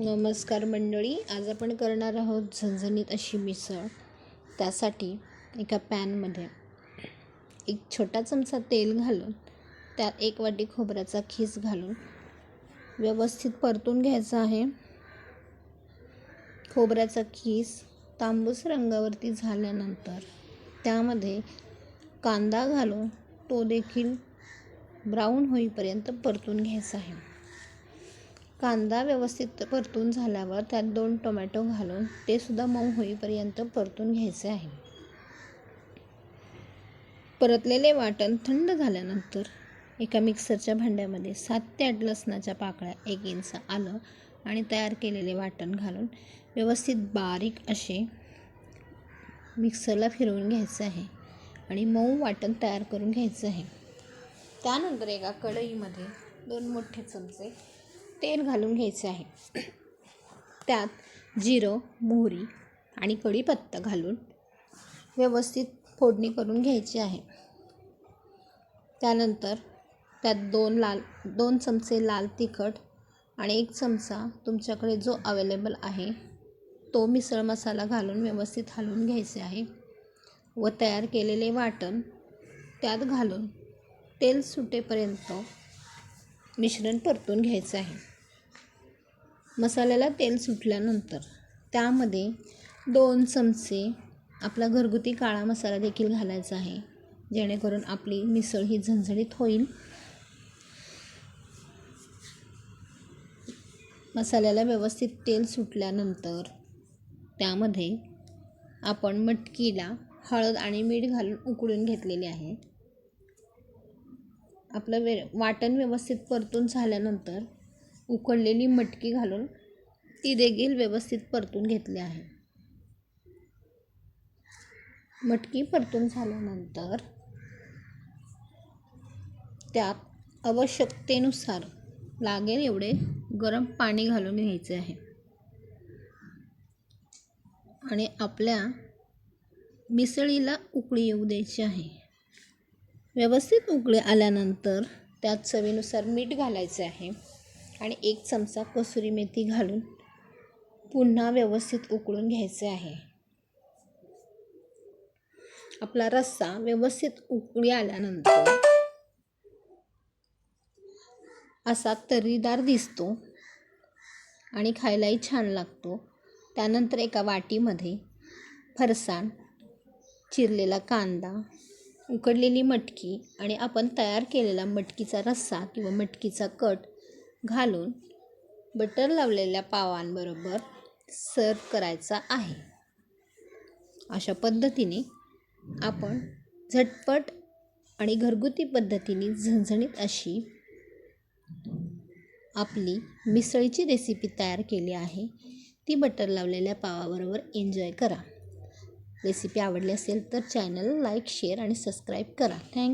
नमस्कार मंडळी आज आपण करणार आहोत झणझणीत अशी मिसळ. त्यासाठी एका पॅनमध्ये एक छोटा चमचा तेल घालून त्यात एक वाटी खोबऱ्याचा खीस घालून व्यवस्थित परतून घ्यायचा आहे. खोबऱ्याचा खीस तांबूस रंगावरती झाल्यानंतर त्यामध्ये कांदा घालून तो देखील ब्राऊन होईपर्यंत परतून घ्यायचा आहे. कांदा व्यवस्थित परतून झाल्यावर त्यात दोन टोमॅटो घालून ते सुद्धा मऊ होईपर्यंत परतून घ्यायचे आहे. परतलेले वाटण थंड झाल्यानंतर एका मिक्सरच्या भांड्यामध्ये सात ते आठ लसणाच्या पाकळ्या एक इंच आलं आणि तयार केलेले वाटण घालून व्यवस्थित बारीक असे मिक्सरला फिरवून घ्यायचं आहे आणि मऊ वाटण तयार करून घ्यायचं आहे. त्यानंतर एका कढईमध्ये दोन मोठे चमचे तेल घालून घ्यायचे आहे. त्यात जिरं मोहरी आणि कढीपत्ता घालून व्यवस्थित फोडणी करून घ्यायची आहे. त्यानंतर त्यात दोन लाल दोन चमचे लाल तिखट आणि एक चमचा तुमच्याकडे जो अवेलेबल आहे तो मिसळ मसाला घालून व्यवस्थित हलवून घ्यायचे आहे व तयार केलेले वाटण त्यात घालून तेल सुटेपर्यंत मिश्रण परतून घ्यायचं आहे. मसाल्याला तेल सुटल्यानंतर त्यामध्ये दोन चमचे आपला घरगुती काळा मसाला देखील घालायचा आहे. जेणेकरून आपली मिसळ ही झणझणीत होईल. मसाल्याला व्यवस्थित तेल सुटल्यानंतर त्यामध्ये आपण मटकीला हळद आणि मीठ घालून उकळून घेतलेले आहे. आपलं वे वाटण व्यवस्थित परतून झाल्यानंतर उकळलेली मटकी घालून ती देखील व्यवस्थित परतून घेतली आहे. मटकी परतून झाल्यानंतर त्यात आवश्यकतेनुसार लागेल एवढे गरम पाणी घालून घ्यायचे आहे. आणि आपल्या मिसळीला उकळी येऊ द्यायची आहे. व्यवस्थित उकळी आल्यानंतर त्यात चवीनुसार मीठ घालायचे आहे. आणि एक चमचा कसुरी मेथी घालून पुन्हा व्यवस्थित उकळून घ्यायचे आहे. आपला रस्सा व्यवस्थित उकळी आल्यानंतर असा तर्रीदार दिसतो आणि खायलाही छान लागतो. त्यानंतर एका वाटीमध्ये फरसाण चिरलेला कांदा उकडलेली मटकी आणि आपण तयार केलेला मटकीचा रस्सा किंवा मटकीचा कट घालून बटर लावलेल्या पावांबरोबर सर्व करायचा आहे. अशा पद्धतीने आपण झटपट आणि घरगुती पद्धतीने झणझणीत अशी आपली मिसळीची रेसिपी तयार केली आहे. ती बटर लावलेल्या पावाबरोबर एन्जॉय करा. रेसिपी आवडली असेल तर चॅनल लाईक शेअर आणि सबस्क्राईब करा. थँक